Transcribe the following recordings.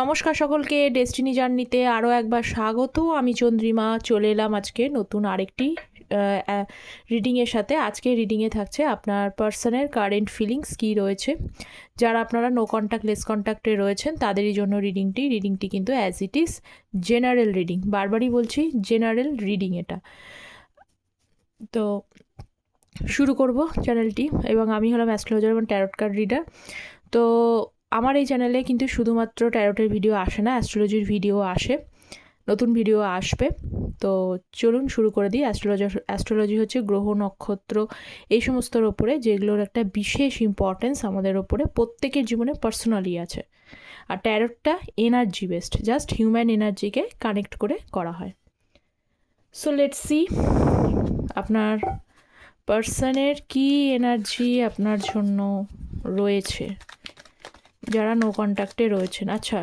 নমস্কার সকলকে ডেস্টিনি জার্নিতে আরও একবার স্বাগত। আমি চন্দ্রিমা, চলে এলাম আজকে নতুন আরেকটি রিডিংয়ের সাথে। আজকে রিডিংয়ে থাকছে আপনার পার্সনের কারেন্ট ফিলিংস কী রয়েছে। যারা আপনারা নো কন্ট্যাক্ট লেস কন্ট্যাক্টে রয়েছেন, তাদেরই জন্য রিডিংটি রিডিংটি কিন্তু as it is general reading বারবারই বলছি জেনারেল রিডিং এটা। তো শুরু করব চ্যানেলটি এবং আমি হলাম অ্যাস্ট্রোলজার এবং ট্যারট কার্ড রিডার তো আমার এই চ্যানেলে কিন্তু শুধুমাত্র ট্যারোটের ভিডিও আসে না অ্যাস্ট্রোলজির ভিডিও আসে। নতুন ভিডিও আসবে। তো চলুন শুরু করে দিই। অ্যাস্ট্রোলজি অ্যাস্ট্রোলজি হচ্ছে গ্রহ, নক্ষত্র এই সমস্তর ওপরে, যেগুলোর একটা বিশেষ ইম্পর্টেন্স আমাদের ওপরে প্রত্যেকের জীবনে পার্সোনালি আছে। আর ট্যারোটটা এনার্জি বেসড জাস্ট হিউম্যান এনার্জিকে কানেক্ট করে করা হয়। সো লেট সি আপনার পার্সনের কি এনার্জি আপনার জন্য রয়েছে। যারা নো কন্ট্যাক্টে রয়েছেন। আচ্ছা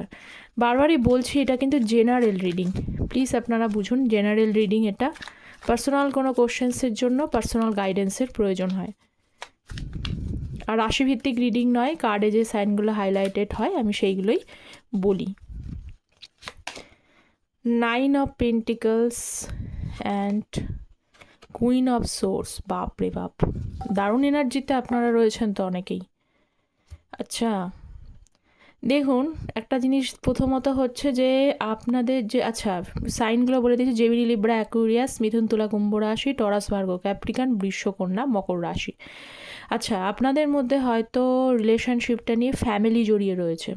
বারবারই বলছি, এটা কিন্তু জেনারেল রিডিং প্লিজ আপনারা বুঝুন জেনারেল রিডিং এটা পার্সোনাল কোনো কোশ্চেন্সের জন্য পার্সোনাল গাইডেন্সের প্রয়োজন হয়। আর রাশিভিত্তিক রিডিং নয় কার্ডে যে সাইনগুলো হাইলাইটেড হয়, আমি সেইগুলোই বলি। Nine of pentacles and queen of swords বাপ রে বাপ, দারুণ এনার্জিতে আপনারা রয়েছেন তো অনেকেই। আচ্ছা দেখুন, একটা জিনিস প্রথমত হচ্ছে যে আপনাদের যে আচ্ছা সাইনগুলো বলে দিয়েছে, জেমিনি লিব্রা, অ্যাকুরিয়াস, মিথুন তুলা, কুম্ভ রাশি, টরাস ভার্গ, ক্যাপ্রিকান, বৃষকন্যা, মকর রাশি। আচ্ছা আপনাদের মধ্যে হয়তো রিলেশনশিপটা নিয়ে ফ্যামিলি জড়িয়ে রয়েছে।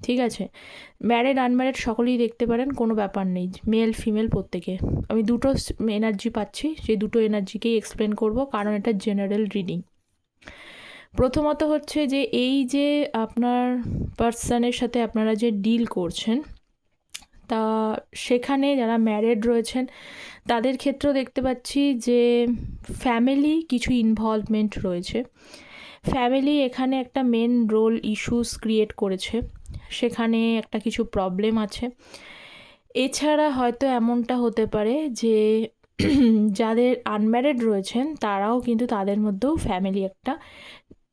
ঠিক আছে? ম্যারেড আনম্যারেড সকলেই দেখতে পারেন, কোনো ব্যাপার নেই মেল ফিমেল প্রত্যেকে। আমি দুটো এনার্জি পাচ্ছি, সেই দুটো এনার্জিকেই এক্সপ্লেন করব, কারণ এটা জেনারেল রিডিং প্রথমত হচ্ছে যে এই যে আপনার পার্সনের সাথে আপনারা যে ডিল করছেন, তা সেখানে যারা ম্যারেড রয়েছেন, তাদের ক্ষেত্রেও দেখতে পাচ্ছি যে ফ্যামিলি কিছু ইনভলভমেন্ট রয়েছে। ফ্যামিলি এখানে একটা মেন রোল ইস্যুস ক্রিয়েট করেছে। সেখানে একটা কিছু প্রবলেম আছে। এছাড়া হয়তো এমনটা হতে পারে যে যাদের আনম্যারিড রয়েছেন, তারাও কিন্তু তাদের মধ্যেও ফ্যামিলি একটা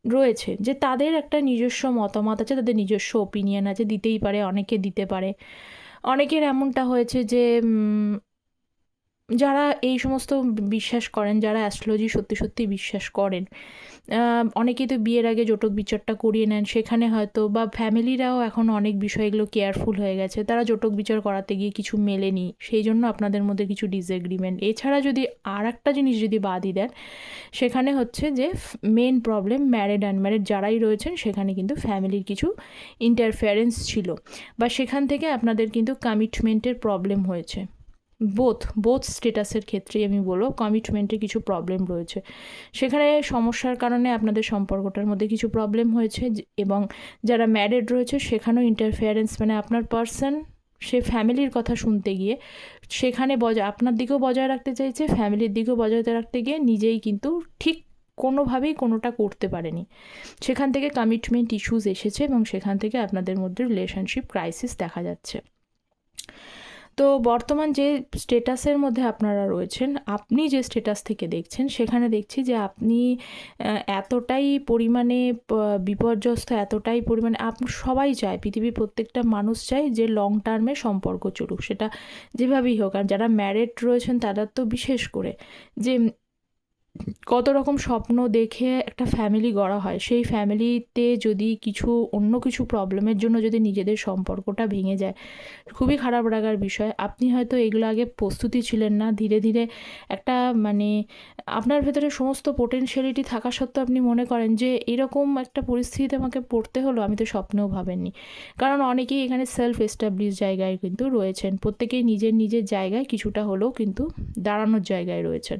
রয়েছে যে তাদের একটা নিজস্ব মতামত আছে, তাদের নিজস্ব ওপিনিয়ন আছে, দিতেই পারে, অনেকে দিতে পারে। অনেকের এমনটা হয়েছে যে যারা এই সমস্ত বিশ্বাস করেন, যারা অ্যাস্ট্রোলজি সত্যি সত্যি বিশ্বাস করেন অনেকেই তো বিয়ের আগে জটক বিচারটা করিয়ে নেন। সেখানে হয়তো বা ফ্যামিলিরাও এখন অনেক বিষয়গুলো কেয়ারফুল হয়ে গেছে। তারা জটক বিচার করাতে গিয়ে কিছু মেলেনি। সেই জন্য আপনাদের মধ্যে কিছু ডিসএগ্রিমেন্ট এছাড়া যদি আর একটা জিনিস যদি বাদই দেন, সেখানে হচ্ছে যে মেন প্রবলেম ম্যারেড আনম্যারেড যারাই রয়েছেন, সেখানে কিন্তু ফ্যামিলির কিছু ইন্টারফেয়ারেন্স ছিল। বা সেখান থেকে আপনাদের কিন্তু কমিটমেন্টের প্রবলেম হয়েছে। বোথ বোথ স্টেটাসের ক্ষেত্রেই আমি বলব কমিটমেন্টে কিছু প্রবলেম রয়েছে। সেখানে সমস্যার কারণে আপনাদের সম্পর্কটার মধ্যে কিছু প্রবলেম হয়েছে এবং যারা ম্যারিড রয়েছে, সেখানেও ইন্টারফেয়ারেন্স মানে আপনার পার্সন সে ফ্যামিলির কথা শুনতে গিয়ে, সেখানে বজায় আপনার দিকেও বজায় রাখতে চাইছে ফ্যামিলির দিকেও বজায় রাখতে গিয়ে নিজেই কিন্তু ঠিক কোনোভাবেই কোনোটা করতে পারেনি। সেখান থেকে কমিটমেন্ট ইস্যুস এসেছে এবং সেখান থেকে আপনাদের মধ্যে রিলেশনশিপ ক্রাইসিস দেখা যাচ্ছে। তো বর্তমান যে স্টেটাসের মধ্যে আপনারা রয়েছেন, আপনি যে স্টেটাস থেকে দেখছেন, সেখানে দেখছি যে আপনি এতটাই পরিমাণে বিপর্যস্ত, এতটাই পরিমাণে, আপ, সবাই চায়, পৃথিবীর প্রত্যেকটা মানুষ চায় যে লং টার্মে সম্পর্ক চলুক। সেটা যেভাবেই হোক, আর যারা ম্যারেড রয়েছেন, তারা তো বিশেষ করে যে কত রকম স্বপ্ন দেখে একটা ফ্যামিলি গড়া হয়, সেই ফ্যামিলিতে যদি কিছু অন্য কিছু প্রবলেমের জন্য যদি নিজেদের সম্পর্কটা ভেঙে যায়, খুবই খারাপ লাগার বিষয়। আপনি হয়তো এগুলো আগে প্রস্তুতি ছিলেন না, ধীরে ধীরে একটা মানে আপনার ভেতরে সমস্ত পোটেনশিয়ালিটি থাকা সত্ত্বেও আপনি মনে করেন যে এরকম একটা পরিস্থিতিতে আমাকে পড়তে হলো, আমি তো স্বপ্নেও ভাবেননি। কারণ অনেকেই এখানে সেলফ এস্টাবলিশ জায়গায় কিন্তু রয়েছেন, প্রত্যেকেই নিজের নিজের জায়গায় কিছুটা হলেও কিন্তু দাঁড়ানোর জায়গায় রয়েছেন।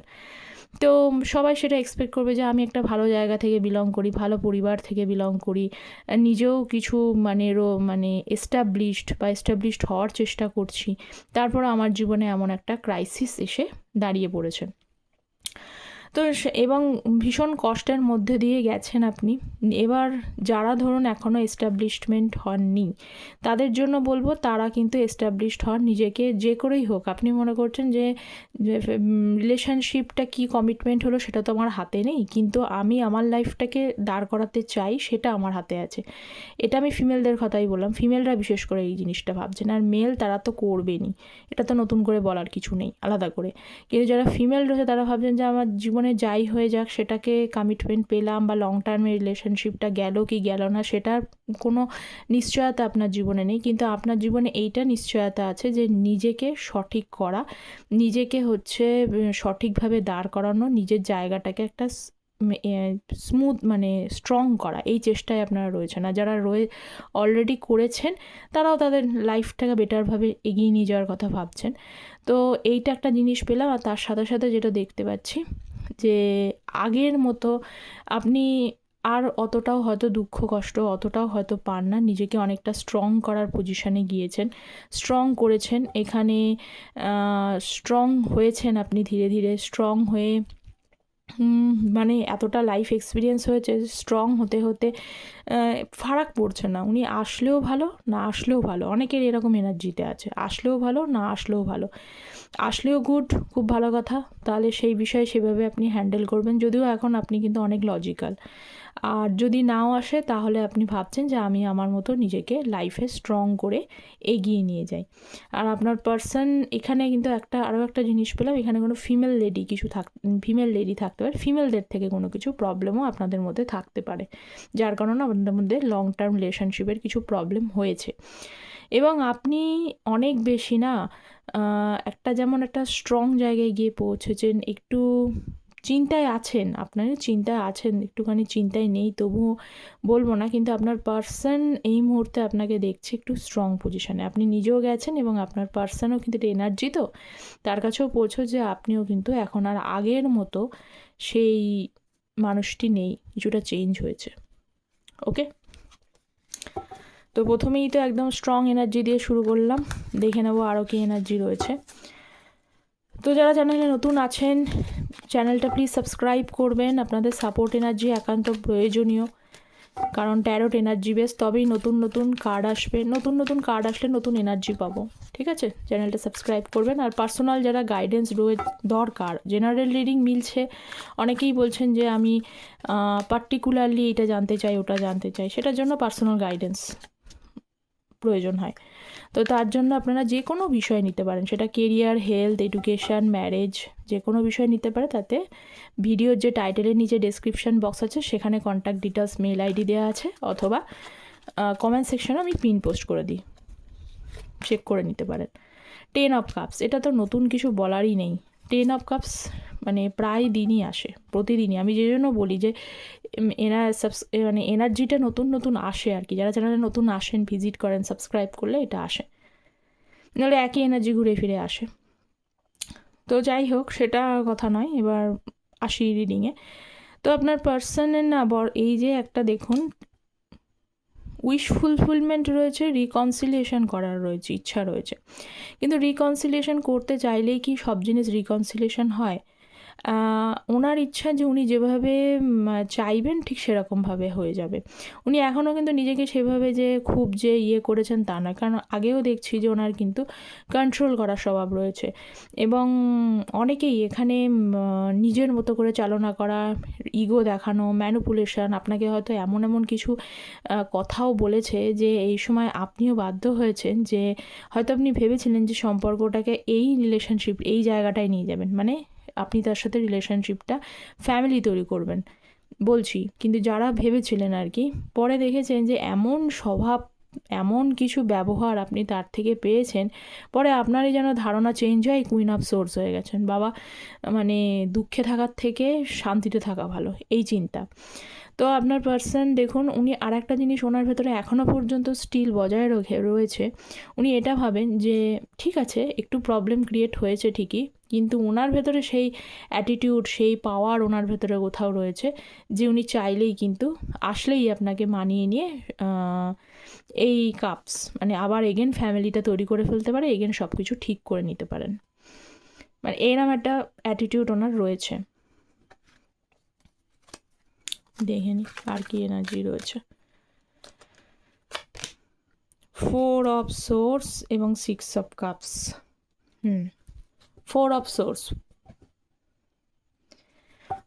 তো সবাই সেটা এক্সপেক্ট করবে যে আমি একটা ভালো জায়গা থেকে বিলং করি, ভালো পরিবার থেকে বিলং করি। নিজেও কিছু মানে রো মানে এস্টাবলিশড বা এস্টাবলিশড হওয়ার চেষ্টা করছি। তারপর আমার জীবনে এমন একটা ক্রাইসিস এসে দাঁড়িয়ে পড়েছে। তো এবং ভীষণ কষ্টের মধ্যে দিয়ে গেছেন আপনি। এবার যারা ধরুন এখনও এস্টাবলিশমেন্ট হননি, তাদের জন্য বলব তারা কিন্তু এস্টাবলিশড হন, নিজেকে যে করেই হোক। আপনি মনে করছেন যে রিলেশনশিপটা কি কমিটমেন্ট হলো সেটা তো আমার হাতে নেই, কিন্তু আমি আমার লাইফটাকে দাঁড় করাতে চাই সেটা আমার হাতে আছে। এটা আমি ফিমেলদের কথাই বললাম ফিমেলরা বিশেষ করে এই জিনিসটা ভাবছেন, আর মেল তারা তো করবেনই। এটা তো নতুন করে বলার কিছু নেই, আলাদা করে। কিন্তু যারা ফিমেল রয়েছে তারা ভাবছেন যে, আমার জীবনে যাই হয়ে যাক, সেটাকে কমিটমেন্ট পেলাম বা লং টার্মে রিলেশনশিপটা গেল কি গেল না, সেটার কোনো নিশ্চয়তা আপনার জীবনে নেই। কিন্তু আপনার জীবনে এইটা নিশ্চয়তা আছে যে নিজেকে সঠিক করা, নিজেকে হচ্ছে সঠিকভাবে দাঁড় করানো, নিজের জায়গাটাকে একটা স্মুথ মানে স্ট্রং করা, এই চেষ্টায় আপনারা রয়েছেন। আর যারা রয়ে অলরেডি করেছেন, তারাও তাদের লাইফটাকে বেটারভাবে এগিয়ে নিয়ে যাওয়ার কথা ভাবছেন। তো এইটা একটা জিনিস পেলাম আর তার সাথে সাথে যেটা দেখতে পাচ্ছি যে আগের মতো আপনি আর অতটাও হয়তো দুঃখ, কষ্ট অতটাও হয়তো পান না। নিজেকে অনেকটা স্ট্রং করার পজিশানে গিয়েছেন। স্ট্রং করেছেন। এখানে স্ট্রং হয়েছেন আপনি ধীরে ধীরে। স্ট্রং হয়ে মানে এতটা লাইফ এক্সপিরিয়েন্স হয়েছে। স্ট্রং হতে হতে ফারাক পড়ছে না। উনি আসলেও ভালো, না আসলেও ভালো। অনেকের এরকম এনার্জিতে আছে। আসলেও ভালো, না আসলেও ভালো। আসলেও গুড, খুব ভালো কথা। তাহলে সেই বিষয়ে সেভাবে আপনি হ্যান্ডেল করবেন। যদিও এখন আপনি কিন্তু অনেক লজিক্যাল। আর যদি নাও আসে, তাহলে আপনি ভাবছেন যে আমি আমার মতো নিজেকে লাইফে স্ট্রং করে এগিয়ে নিয়ে যাই। আর আপনার পার্সন, এখানে কিন্তু একটা, আরও একটা জিনিস পেলাম, এখানে কোনো ফিমেল লেডি কিছু থাক, ফিমেল লেডি থাকতে পারে ফিমেলদের থেকে কোনো কিছু প্রবলেমও আপনাদের মধ্যে থাকতে পারে। যার কারণে আপনাদের মধ্যে লং টার্ম রিলেশনশিপের কিছু প্রবলেম হয়েছে। এবং আপনি অনেক বেশি না একটা যেমন একটা স্ট্রং জায়গায় গিয়ে পৌঁছেছেন, একটু চিন্তায় আছেন, আপনার চিন্তায় আছেন, একটুখানি চিন্তায় নেই, তবুও বলব না, কিন্তু আপনার পার্সন এই মুহূর্তে আপনাকে দেখছে একটু স্ট্রং পজিশনে আপনি নিজেও গেছেন এবং আপনার পার্সনও কিন্তু একটা এনার্জি তো, তার কাছেও পৌঁছো যে আপনিও কিন্তু এখন আর আগের মতো সেই মানুষটি নেই, কিছুটা চেঞ্জ হয়েছে। ওকে তো প্রথমেই তো একদম স্ট্রং এনার্জি দিয়ে শুরু করলাম। দেখে নেব আরও কি এনার্জি রয়েছে। তো যারা চ্যানেলে নতুন আছেন চ্যানেলটা প্লিজ সাবস্ক্রাইব করবেন। আপনাদের সাপোর্ট এনার্জি একান্ত প্রয়োজনীয়। কারণ ট্যারোট এনার্জি বেস তবেই নতুন নতুন কার্ড আসবে। নতুন নতুন কার্ড আসলে নতুন এনার্জি পাবো। ঠিক আছে? চ্যানেলটা সাবস্ক্রাইব করবেন। আর পার্সোনাল যারা গাইডেন্স রয়ে, দরকার জেনারেল রিডিং মিলছে। অনেকেই বলছেন যে আমি পার্টিকুলারলি এটা জানতে চাই, ওটা জানতে চাই। সেটার জন্য পার্সোনাল গাইডেন্স প্রয়োজন হয়। তো তার জন্য আপনারা যে কোনো বিষয় নিতে পারেন, সেটা কেরিয়ার হেলথ এডুকেশান ম্যারেজ যে কোনো বিষয় নিতে পারে, তাতে ভিডিওর যে টাইটেলের নিচে ডেসক্রিপশন বক্স আছে, সেখানে কন্ট্যাক্ট ডিটেলস মেল আইডি দেওয়া আছে, অথবা কমেন্ট সেকশনে আমি পিন পোস্ট করে দিই। চেক করে নিতে পারেন। টেন অফ কাপস এটা তো নতুন কিছু বলারই নেই। টেন অফ কাপস মানে প্রায় দিনই আসে, প্রতিদিনই। আমি যে জন্য বলি যে এনার সাবস মানে এনার্জিটা নতুন নতুন আসে আর কি। যারা চ্যানেলে নতুন আসেন, ভিজিট করেন সাবস্ক্রাইব করলে এটা আসে। নাহলে একই এনার্জি ঘুরে ফিরে আসে। তো যাই হোক, সেটা কথা নয়, এবার আসি রিডিংয়ে তো আপনার পার্সনের না বর, এই যে একটা দেখুন উইশ ফুলফিলমেন্ট রয়েছে রিকনসিলিয়েশন করার রয়েছে, ইচ্ছা রয়েছে। কিন্তু রিকনসিলিয়েশন করতে চাইলেই কি সব জিনিস রিকনসিলিয়েশন হয়? ওনার ইচ্ছা যে উনি যেভাবে চাইবেন ঠিক সেরকমভাবে হয়ে যাবে। উনি এখনও কিন্তু নিজেকে সেভাবে যে খুব যে ইয়ে করেছেন তা নয়, কারণ আগেও দেখছি যে ওনার কিন্তু কন্ট্রোল করার স্বভাব রয়েছে। এবং অনেকেই এখানে নিজের মতো করে চালনা করা ইগো দেখানো ম্যানুপুলেশন আপনাকে হয়তো এমন এমন কিছু কথাও বলেছে যে এই সময় আপনিও বাধ্য হয়েছেন যে হয়তো আপনি ভেবেছিলেন যে সম্পর্কটাকে এই রিলেশনশিপ এই জায়গাটায় নিয়ে যাবেন। মানে আপনি তার সাথে রিলেশনশিপটা ফ্যামিলি তৈরি করবেন। বলছি, কিন্তু যারা ভেবেছিলেন আর কি, পরে দেখেছেন যে এমন স্বভাব, এমন কিছু ব্যবহার আপনি তার থেকে পেয়েছেন, পরে আপনারই যেন ধারণা চেঞ্জ হয় কুইন অফ সোর্স হয়ে গেছেন। বাবা মানে দুঃখে থাকার থেকে শান্তিতে থাকা ভালো, এই চিন্তা। তো আপনার পার্সন দেখুন, উনি আর একটা জিনিস ওনার ভেতরে এখনও পর্যন্ত স্টিল বজায় রয়েছে। উনি এটা ভাবেন যে, ঠিক আছে, একটু প্রবলেম ক্রিয়েট হয়েছে ঠিকই কিন্তু ওনার ভেতরে সেই অ্যাটিটিউড সেই পাওয়ার ওনার ভেতরে কোথাও রয়েছে যে উনি চাইলেই কিন্তু আসলেই আপনাকে মানিয়ে নিয়ে এই কাপস মানে আবার এগেন ফ্যামিলিটা তৈরি করে ফেলতে পারে এগেন সব কিছু ঠিক করে নিতে পারেন। মানে এরম একটা অ্যাটিটিউড ওনার রয়েছে। দেখে নি আর কি এনার্জি রয়েছে। ফোর অফ সোর্স এবং six of cups hmm. Four of swords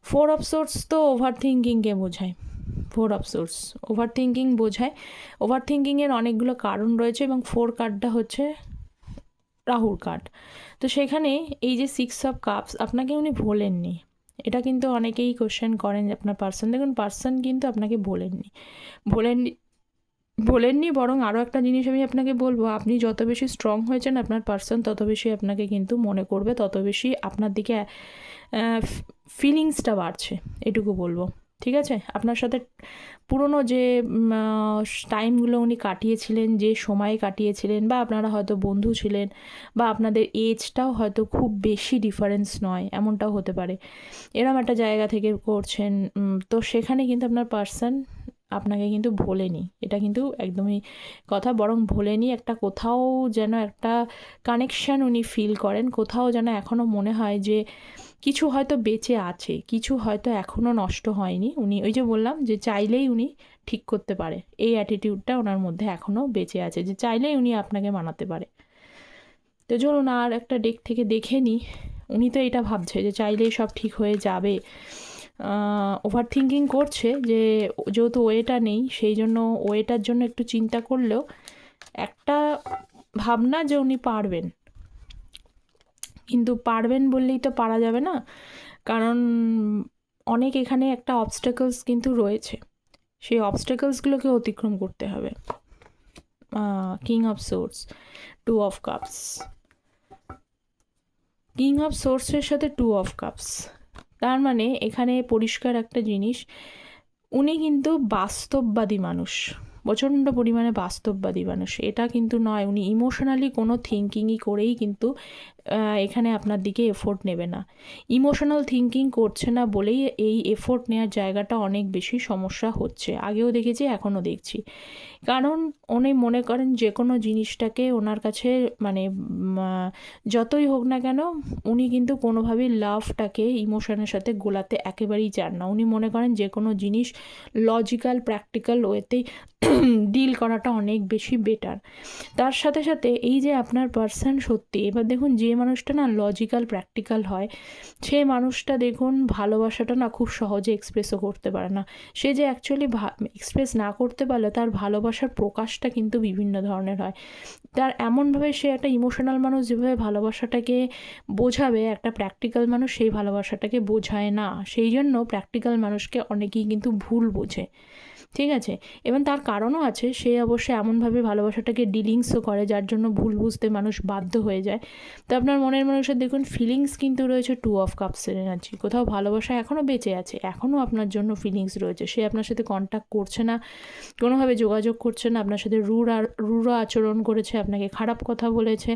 four of swords তো ওভার থিঙ্কিংকে বোঝায়? Four of swords over thinking বোঝায়। ওভার থিঙ্কিংয়ের অনেকগুলো কারণ রয়েছে এবং ফোর কার্ডটা হচ্ছে রাহুর কার্ড তো সেখানে এই যে সিক্স অফ কাপস আপনাকে উনি ভোলেননি এটা কিন্তু অনেকেই কোশ্চেন করেন আপনার পার্সন দেখুন পার্সন কিন্তু আপনাকে ভোলেননি ভোলেননি বলেননি, বরং আরও একটা জিনিস আমি আপনাকে বলব। আপনি যত বেশি স্ট্রং হয়েছেন আপনার পার্সন তত বেশি আপনাকে কিন্তু মনে করবে, তত বেশি আপনার দিকে ফিলিংসটা বাড়ছে, এটুকু বলব। ঠিক আছে? আপনার সাথে পুরনো যে টাইমগুলো উনি কাটিয়েছিলেন, যে সময় কাটিয়েছিলেন, বা আপনারা হয়তো বন্ধু ছিলেন, বা আপনাদের এজটাও হয়তো খুব বেশি ডিফারেন্স নয়, এমনটাও হতে পারে। এরম একটা জায়গা থেকে করছেন তো সেখানে কিন্তু আপনার পার্সন আপনাকে কিন্তু ভোলেনি। এটা কিন্তু একদমই কথা। বরং ভোলেনি একটা কোথাও যেন একটা কানেকশান উনি ফিল করেন। কোথাও যেন এখনও মনে হয় যে কিছু হয়তো বেঁচে আছে, কিছু হয়তো এখনও নষ্ট হয়নি। উনি ওই যে বললাম যে চাইলেই উনি ঠিক করতে পারে। এই অ্যাটিটিউডটা ওনার মধ্যে এখনও বেঁচে আছে যে চাইলেই উনি আপনাকে মানাতে পারে। তো চলুন আর একটা ডেক থেকে দেখে নিই উনি তো এটা ভাবছে যে চাইলেই সব ঠিক হয়ে যাবে। ওভার থিঙ্কিং করছে যে যেহেতু ওয়েটা নেই, সেই জন্য ওয়েটার জন্য একটু চিন্তা করলেও একটা ভাবনা যে উনি পারবেন। কিন্তু পারবেন বললেই তো পারা যাবে না। কারণ অনেক এখানে একটা অবস্টেকলস কিন্তু রয়েছে। সেই অবস্টেকলসগুলোকে অতিক্রম করতে হবে। King of swords two of cups king of সোর্সের সাথে টু অফ কাপস তার মানে এখানে পরিষ্কার একটা জিনিস, উনি কিন্তু বাস্তববাদী মানুষ, প্রচণ্ড পরিমাণে বাস্তববাদী মানুষ। এটা কিন্তু নয়, উনি ইমোশনালি কোনো থিঙ্কিংই করেই কিন্তু এখানে আপনার দিকে এফোর্ট নেবে না। ইমোশনাল থিঙ্কিং করছে না বলেই এই এফোর্ট নেওয়ার জায়গাটা অনেক বেশি সমস্যা হচ্ছে। আগেও দেখেছি, এখনও দেখছি। কারণ উনি মনে করেন যে কোনো জিনিসটাকে ওনার কাছে মানে যতই হোক না কেন, উনি কিন্তু কোনোভাবেই লাভটাকে ইমোশনের সাথে গোলাতে একেবারেই চান না। উনি মনে করেন যে কোনো জিনিস লজিক্যাল প্র্যাকটিক্যাল ওয়েতেই ডিল করাটা অনেক বেশি বেটার তার সাথে সাথে এই যে আপনার পার্সন সত্যি, এবার দেখুন যে মানুষটা না লজিক্যাল প্র্যাকটিক্যাল হয় সে মানুষটা দেখুন ভালোবাসাটা না খুব সহজে এক্সপ্রেসও করতে পারে না। সে যে অ্যাকচুয়ালি এক্সপ্রেস না করতে পারলে তার ভালোবাসার প্রকাশটা কিন্তু বিভিন্ন ধরনের হয়। তার এমনভাবে সে একটা ইমোশনাল মানুষ যেভাবে ভালোবাসাটাকে বোঝাবে, একটা প্র্যাকটিক্যাল মানুষ সেই ভালোবাসাটাকে বোঝায় না। সেই জন্য প্র্যাকটিক্যাল মানুষকে অনেকেই কিন্তু ভুল বোঝে। ঠিক আছে? এবং তার কারণও আছে, সে অবশ্য এমনভাবে ভালোবাসাটাকে ডিলিংসও করে, যার জন্য ভুল বুঝতে মানুষ বাধ্য হয়ে যায়। তো আপনার মনের মানুষের দেখুন ফিলিংস কিন্তু রয়েছে টু অফ কাপসের এনার্জি কোথাও ভালোবাসা এখনও বেঁচে আছে, এখনও আপনার জন্য ফিলিংস রয়েছে। সে আপনার সাথে কন্ট্যাক্ট করছে না, কোনোভাবে যোগাযোগ করছে না, আপনার সাথে রুর আর রুড়ো আচরণ করেছে, আপনাকে খারাপ কথা বলেছে।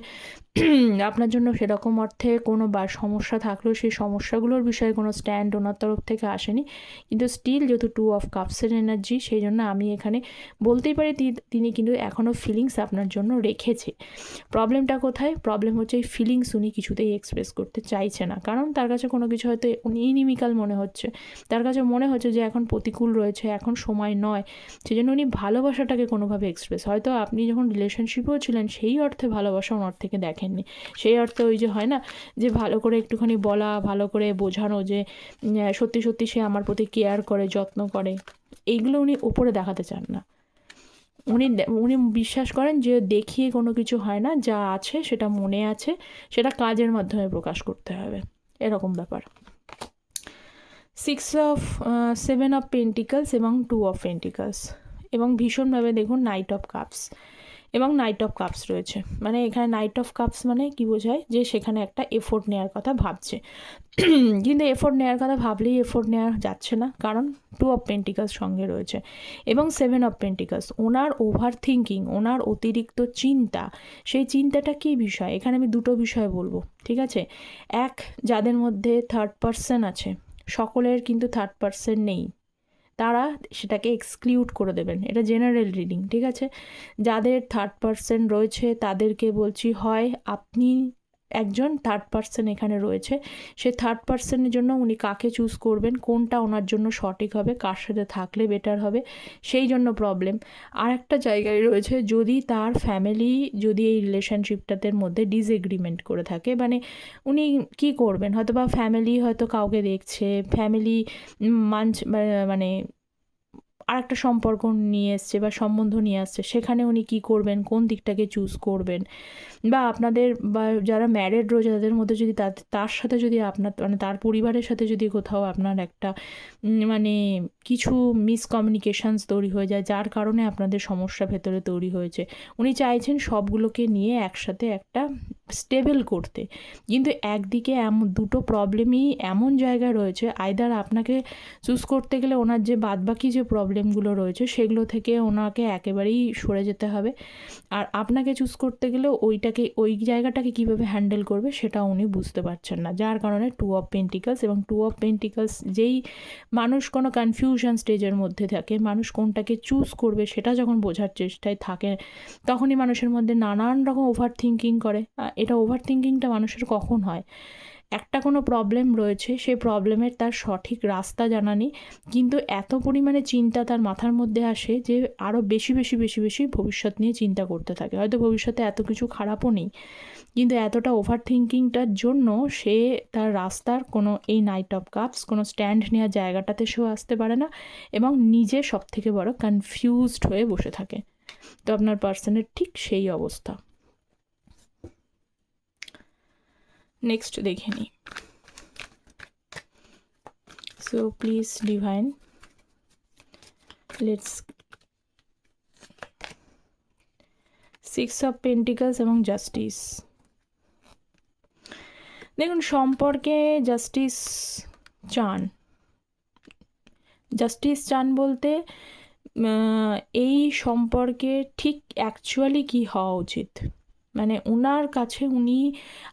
আপনার জন্য সেরকম অর্থে কোনো বা, সমস্যা থাকলেও সেই সমস্যাগুলোর বিষয়ে কোনো স্ট্যান্ড ওনার তরফ থেকে আসেনি। কিন্তু স্টিল যেহেতু টু অফ কাপসের এনার্জি সেই জন্য আমি এখানে বলতেই পারি তিনি কিন্তু এখনও ফিলিংস আপনার জন্য রেখেছে। প্রবলেমটা কোথায়? প্রবলেম হচ্ছে এই ফিলিংস উনি কিছুতেই এক্সপ্রেস করতে চাইছে না। কারণ তার কাছে কোনো কিছু হয়তো উনি ইনিমিক্যাল মনে হচ্ছে। তার কাছে মনে হচ্ছে যে এখন প্রতিকূল রয়েছে, এখন সময় নয়। সেই জন্য উনি ভালোবাসাটাকে কোনোভাবে এক্সপ্রেস হয়তো আপনি যখন রিলেশনশিপেও ছিলেন সেই অর্থে ভালোবাসা ওনার থেকে দেখেননি সেই অর্থে ওই যে হয় না যে ভালো করে একটুখানি বলা, ভালো করে বোঝানো যে সত্যি সত্যি সে আমার প্রতি কেয়ার করে, যত্ন করে, এইগুলো উনি ওপরে দেখাতে চান না। উনি উনি বিশ্বাস করেন যে দেখিয়ে কোনো কিছু হয় না, যা আছে সেটা মনে আছে, সেটা কাজের মাধ্যমে প্রকাশ করতে হবে। এরকম ব্যাপার। Six of seven of pentacles এবং টু অফ পেন্টিকালস এবং ভীষণভাবে দেখুন নাইট অফ কাপস এবং নাইট অফ কাপস রয়েছে। মানে এখানে নাইট অফ কাপস মানে কি বোঝায়? যে সেখানে একটা এফোর্ট নেওয়ার কথা ভাবছে। কিন্তু এফোর্ট নেওয়ার কথা ভাবলেই এফোর্ট নেওয়া যাচ্ছে না, কারণ টু অফ পেন্টিকাস সঙ্গে রয়েছে এবং সেভেন অফ পেন্টিকাস ওনার ওভার থিঙ্কিং ওনার অতিরিক্ত চিন্তা, সেই চিন্তাটা কী বিষয়? এখানে আমি দুটো বিষয় বলব, ঠিক আছে? এক, যাদের মধ্যে থার্ড পার্সন আছে, সকলের কিন্তু থার্ড পার্সন নেই। তারা সেটাকে এক্সক্লিউড করে দেবেন। এটা জেনারেল রিডিং ঠিক আছে? যাদের থার্ড পার্সন রয়েছে, তাদেরকে বলছি, হয় আপনি একজন থার্ড পার্সন এখানে রয়েছে। সে থার্ড পার্সনের জন্য উনি কাকে চুজ করবেন, কোনটা ওনার জন্য সঠিক হবে, কার সাথে থাকলে বেটার হবে, সেই জন্য প্রবলেম আর একটা জায়গায় রয়েছে, যদি তার ফ্যামিলি যদি এই রিলেশনশিপটাদের মধ্যে ডিসএগ্রিমেন্ট করে থাকে মানে উনি কি করবেন? হয়তো বা ফ্যামিলি হয়তো কাউকে দেখছে ফ্যামিলি মানছ মানে আর একটা সম্পর্ক নিয়ে এসছে বা সম্বন্ধ নিয়ে আসছে, সেখানে উনি কী করবেন, কোন দিকটাকে চুজ করবেন? বা আপনাদের বা যারা ম্যারেড রয়েছে, তাদের মধ্যে যদি তার সাথে যদি আপনার মানে তার পরিবারের সাথে যদি কোথাও আপনার একটা মানে কিছু মিসকমিউনিকেশানস তৈরি হয়ে যায়, যার কারণে আপনাদের সমস্যা ভেতরে তৈরি হয়েছে। উনি চাইছেন সবগুলোকে নিয়ে একসাথে একটা স্টেবল করতে। কিন্তু একদিকে এমন দুটো প্রবলেমই এমন জায়গায় রয়েছে আইদার আপনাকে চুজ করতে গেলে ওনার যে বাদবাকি যে প্রবলেমগুলো রয়েছে, সেগুলো থেকে ওনাকে একেবারেই সরে যেতে হবে। আর আপনাকে চুজ করতে গেলে ওইটাকে, ওই জায়গাটাকে কীভাবে হ্যান্ডেল করবে, সেটা উনি বুঝতে পারছেন না। যার কারণে টু অফ পেন্টিকালস এবং টু অফ পেন্টিকালস যেই মানুষ কোনো কনফিউশন স্টেজের মধ্যে থাকে। মানুষ কোনটাকে চুজ করবে সেটা যখন বোঝার চেষ্টায় থাকে, তখনই মানুষের মধ্যে নানান রকম ওভার থিঙ্কিং করে এটা ওভার থিঙ্কিংটা মানুষের কখন হয়? একটা কোনো প্রবলেম রয়েছে সেই প্রবলেমের তার সঠিক রাস্তা জানা নেই, কিন্তু এত পরিমাণে চিন্তা তার মাথার মধ্যে আসে যে আরও বেশি বেশি বেশি বেশি ভবিষ্যৎ নিয়ে চিন্তা করতে থাকে। হয়তো ভবিষ্যতে এত কিছু খারাপও নেই। কিন্তু এতটা ওভার থিঙ্কিংটার জন্য সে তার রাস্তার কোনো এই নাইট অফ কাপস কোনো স্ট্যান্ড নেওয়ার জায়গাটাতে সেও আসতে পারে না এবং নিজে সব থেকে বড় কনফিউজড হয়ে বসে থাকে। তো আপনার পার্সনের ঠিক সেই অবস্থা। নেক্সট দেখে নিই। So please divine let's six of pentacles এবং জাস্টিস দেখুন, সম্পর্কে জাস্টিস চান। জাস্টিস চান বলতে এই সম্পর্কে ঠিক অ্যাকচুয়ালি কী হওয়া উচিত? মানে ওনার কাছে উনি,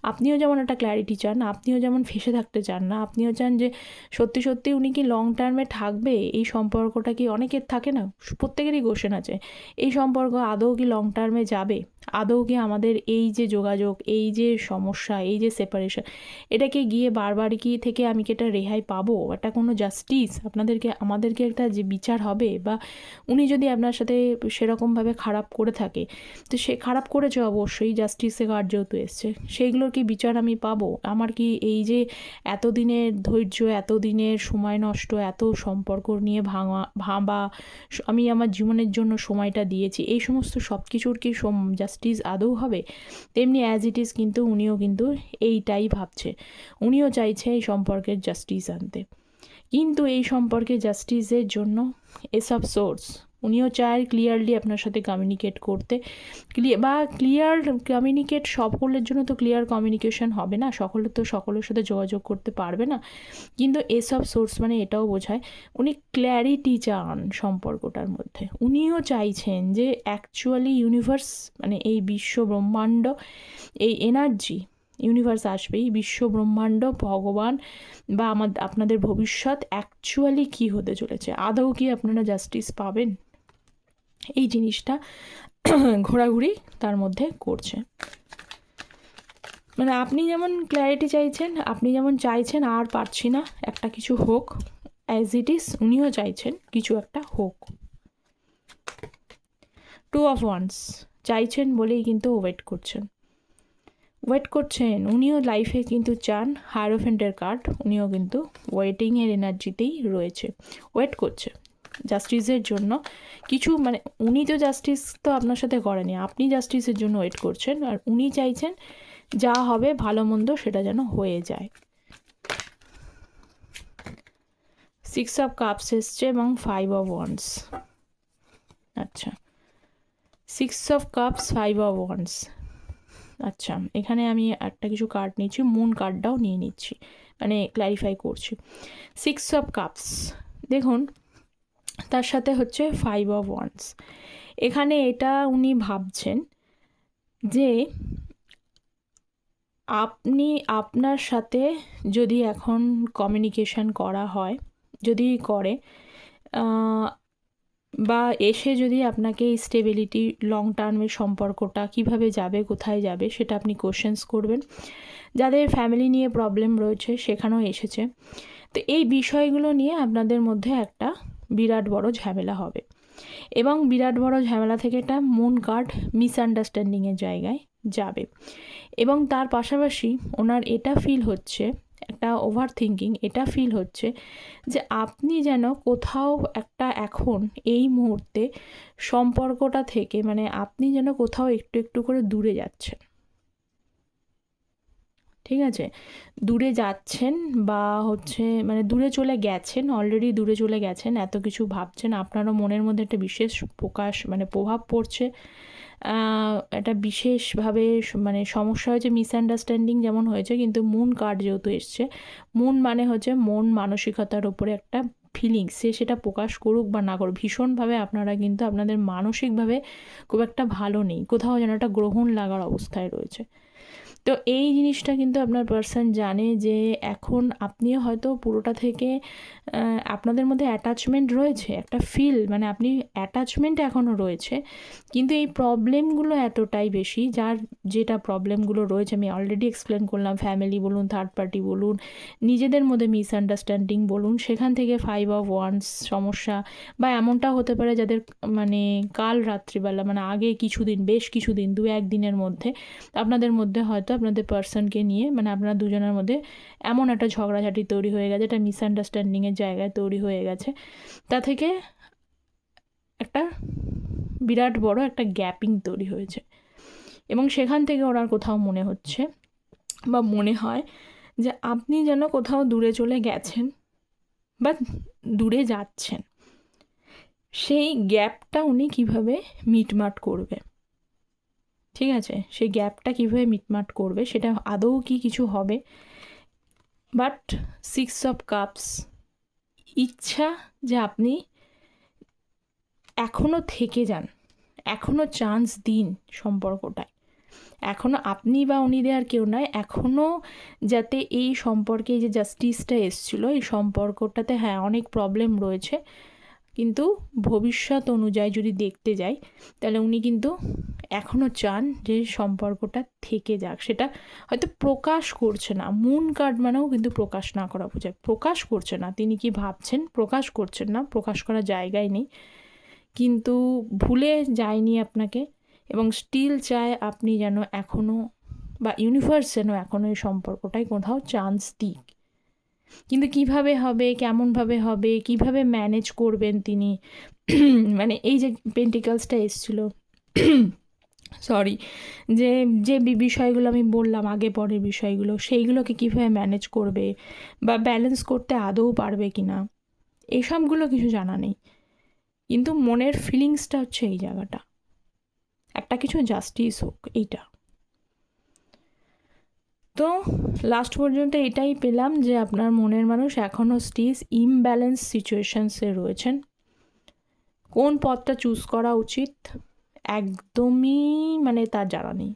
আপনিও যেমন একটা ক্ল্যারিটি চান, আপনিও যেমন ফেসে থাকতে চান না, আপনিও চান যে সত্যি সত্যি উনি কি লং টার্মে থাকবে? এই সম্পর্কটা কি অনেকের থাকে না? প্রত্যেকেরই কোশ্চেন আছে। এই সম্পর্ক আদৌ কি লং টার্মে যাবে? আদৌ কি আমাদের এই যে যোগাযোগ, এই যে সমস্যা, এই যে সেপারেশন এটাকে গিয়ে বারবার কি থেকে আমি কি এটা রেহাই পাবো? এটা কোনো জাস্টিস আপনাদেরকে, আমাদেরকে একটা যে বিচার হবে বা উনি যদি আপনার সাথে সেরকমভাবে খারাপ করে থাকে, তো সে খারাপ করেছে অবশ্যই জাস্টিসে গার্ড যেহেতু এসছে। সেইগুলোর কি বিচার আমি পাবো? আমার কি এই যে এতদিনের ধৈর্য, এতদিনের সময় নষ্ট, এত সম্পর্ক নিয়ে ভাঙা ভাঙা, আমি আমার জীবনের জন্য সময়টা দিয়েছি, এই সমস্ত সব কিছুর কি জাস্টিস আদৌ হবে? তেমনি অ্যাজ ইট ইজ কিন্তু উনিও কিন্তু এইটাই ভাবছে। উনিও চাইছে এই সম্পর্কের জাস্টিস আনতে। কিন্তু এই সম্পর্কে জাস্টিসের জন্য এসব সোর্স উনিও চায় ক্লিয়ারলি আপনার সাথে কমিউনিকেট করতে। ক্লিয়ার বা ক্লিয়ার কমিউনিকেট সকলের জন্য তো ক্লিয়ার কমিউনিকেশন হবে না, সকলে তো সকলের সাথে যোগাযোগ করতে পারবে না। কিন্তু এসব সোর্স মানে এটাও বোঝায়, উনি ক্ল্যারিটি চান সম্পর্কটার মধ্যে। উনিও চাইছেন যে অ্যাকচুয়ালি ইউনিভার্স মানে এই বিশ্ব ব্রহ্মাণ্ড, এই এনার্জি ইউনিভার্স আসবেই বিশ্ব ব্রহ্মাণ্ড, ভগবান বা আমাদের আপনাদের ভবিষ্যৎ অ্যাকচুয়ালি কী হতে চলেছে? আদৌ কি আপনারা জাস্টিস পাবেন? এই জিনিসটা ঘোরাঘুরি তার মধ্যে করছে। মানে আপনি যেমন ক্ল্যারিটি চাইছেন, আপনি যেমন চাইছেন আর পারছি না, একটা কিছু হোক অ্যাজ ইট ইজ উনিও চাইছেন কিছু একটা হোক। টু অফ ওয়ান্স চাইছেন বলেই কিন্তু ওয়েট করছেন। ওয়েট করছেন, উনিও লাইফে কিন্তু চান হায়ারোফেন্টের কার্ড উনিও কিন্তু ওয়েটিংয়ের এনার্জিতেই রয়েছে। ওয়েট করছে। জাস্টিসের জন্য কিছু মানে উনি তো জাস্টিস তো আপনার সাথে করেনি, আপনি জাস্টিসের জন্য ওয়েট করছেন আর উনি চাইছেন যা হবে ভালো মন্দ সেটা যেন হয়ে যায়। সিক্স অফ কাপস এসছে এবং ফাইভ অফ ওয়ান্স আচ্ছা। Six of cups five of wands আচ্ছা এখানে আমি একটা কিছু কার্ড নিচ্ছি মুন কার্ডটাও নিয়ে নিচ্ছি মানে ক্ল্যারিফাই করছি। সিক্স অফ কাপস দেখুন তার সাথে হচ্ছে ফাইভ অফ ওয়ান্স এখানে এটা উনি ভাবছেন যে আপনি আপনার সাথে যদি এখন কমিউনিকেশন করা হয়, যদি করে বা এসে যদি আপনাকে এই স্টেবিলিটি লং টার্মের সম্পর্কটা কীভাবে যাবে, কোথায় যাবে, সেটা আপনি কোশ্চেন্স করবেন। যাদের ফ্যামিলি নিয়ে প্রবলেম রয়েছে, সেখানেও এসেছে। তো এই বিষয়গুলো নিয়ে আপনাদের মধ্যে একটা বিরাট বড় ঝামেলা হবে। এবং বিরাট বড় ঝামেলা থেকে একটা মুন কার্ড মিসআন্ডারস্ট্যান্ডিংয়ের জায়গায় যাবে। এবং তার পাশাপাশি ওনার এটা ফিল হচ্ছে, একটা ওভার থিঙ্কিং এটা ফিল হচ্ছে যে আপনি যেন কোথাও একটা এখন, এই মুহূর্তে সম্পর্কটা থেকে মানে আপনি যেন কোথাও একটু একটু করে দূরে যাচ্ছেন। ঠিক আছে? দূরে যাচ্ছেন বা হচ্ছে মানে দূরে চলে গেছেন অলরেডি দূরে চলে গেছেন, এত কিছু ভাবছেন, আপনারও মনের মধ্যে একটা বিশেষ প্রকাশ মানে প্রভাব পড়ছে। একটা বিশেষভাবে মানে সমস্যা হয়েছে মিসআন্ডারস্ট্যান্ডিং যেমন হয়েছে, কিন্তু মুন কার্ড যেহেতু এসছে, মুন মানে হচ্ছে মন মানসিকতার ওপরে একটা ফিলিংস সে সেটা প্রকাশ করুক বা না করুক, ভীষণভাবে আপনারা কিন্তু আপনাদের মানসিকভাবে খুব একটা ভালো নেই, কোথাও যেন একটা গ্রহণ লাগার অবস্থায় রয়েছে। তো এই জিনিসটা কিন্তু আপনার পার্সন জানে যে এখন আপনিও হয়তো পুরোটা থেকে আপনাদের মধ্যে অ্যাটাচমেন্ট রয়েছে, একটা ফিল মানে আপনি অ্যাটাচমেন্ট এখনও রয়েছে। কিন্তু এই প্রবলেমগুলো এতটাই বেশি, যার যেটা প্রবলেমগুলো রয়েছে, আমি অলরেডি এক্সপ্লেন করলাম ফ্যামিলি বলুন থার্ড পার্টি বলুন, নিজেদের মধ্যে মিসআন্ডারস্ট্যান্ডিং বলুন, সেখান থেকে ফাইভ অফ ওয়ান্স সমস্যা, বা এমনটাও হতে পারে যাদের মানে কাল রাত্রিবেলা মানে আগে কিছুদিন, বেশ কিছুদিন দু এক দিনের মধ্যে, আপনাদের মধ্যে হয়তো আপনাদের পার্সনকে নিয়ে মানে আপনারা দুজনের মধ্যে এমন একটা ঝগড়াঝাটি তৈরি হয়ে গেছে, একটা মিসআন্ডারস্ট্যান্ডিংয়ের জায়গায় তৈরি হয়ে গেছে। তা থেকে একটা বিরাট বড় একটা গ্যাপিং তৈরি হয়েছে। এবং সেখান থেকে ওনার কোথাও মনে হচ্ছে বা মনে হয় যে আপনি যেন কোথাও দূরে চলে গেছেন বা দূরে যাচ্ছেন। সেই গ্যাপটা উনি কীভাবে মিটমাট করবে? ঠিক আছে? সেই গ্যাপটা কীভাবে মিটমাট করবে? সেটা আদৌ কি কিছু হবে? বাট সিক্স অফ কাপস ইচ্ছা যে আপনি এখনও থেকে যান এখনও চান্স দিন সম্পর্কটায়। এখনও আপনি বা উনি আর কেউ নয় এখনও যাতে এই সম্পর্কে এই যে জাস্টিসটা এসছিলো, এই সম্পর্কটাতে হ্যাঁ অনেক প্রবলেম রয়েছে। কিন্তু ভবিষ্যৎ অনুযায়ী যদি দেখতে যাই, তাহলে উনি কিন্তু এখনও চান যে সম্পর্কটা থেকে যাক। সেটা হয়তো প্রকাশ করছে না, মুন কার্ড মানেও কিন্তু প্রকাশ না করা বোঝায়। প্রকাশ করছে না, তিনি কি ভাবছেন? প্রকাশ করছেন না, প্রকাশ করার জায়গায় নেই। কিন্তু ভুলে যায়নি আপনাকে এবং স্টিল চায় আপনি যেন এখনও বা ইউনিভার্স যেন এখনও এই সম্পর্কটাই কোথাও চান্স দিক। কিন্তু কীভাবে হবে, কেমনভাবে হবে, কীভাবে ম্যানেজ করবেন তিনি? মানে এই যে পেন্টিকালসটা এসছিল সরি যে যে বিষয়গুলো আমি বললাম, আগে পরের বিষয়গুলো, সেইগুলোকে কীভাবে ম্যানেজ করবে বা ব্যালেন্স করতে আদৌ পারবে কি না এসবগুলো কিছু জানা নেই। কিন্তু মনের ফিলিংসটা হচ্ছে এই জায়গাটা। একটা কিছু জাস্টিস হোক, এইটা। তো লাস্ট পর্যন্ত এটাই পেলাম যে আপনার মনের মানুষ এখনও স্টিজ ইমব্যালেন্স সিচুয়েশানসে রয়েছেন। কোন পথটা চুজ করা উচিত? একদমই মানে তার জানা নেই।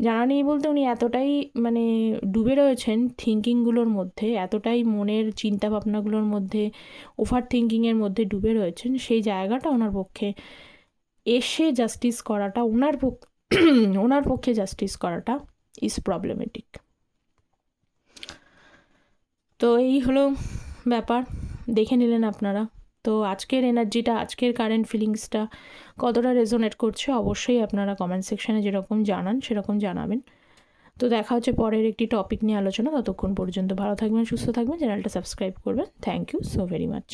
জানা নেই বলতে উনি এতটাই মানে ডুবে রয়েছেন থিঙ্কিংগুলোর মধ্যে, এতটাই মনের চিন্তা ভাবনাগুলোর মধ্যে ওভার থিঙ্কিংয়ের মধ্যে ডুবে রয়েছেন, সেই জায়গাটা ওনার পক্ষে এসে জাস্টিস করাটা, ওনার পক্ষে ওনার পক্ষে জাস্টিস করাটা ইজ প্রবলেমেটিক তো এই হলো ব্যাপার, দেখে নিলেন আপনারা। তো আজকের এনার্জিটা, আজকের কারেন্ট ফিলিংসটা কতটা রেজোনেট করছে অবশ্যই আপনারা কমেন্ট সেকশানে যেরকম জানান, সেরকম জানাবেন। তো দেখা হচ্ছে পরের একটি টপিক নিয়ে আলোচনা, ততক্ষণ পর্যন্ত ভালো থাকবেন, সুস্থ থাকবেন চ্যানেলটা সাবস্ক্রাইব করবেন। Thank you so very much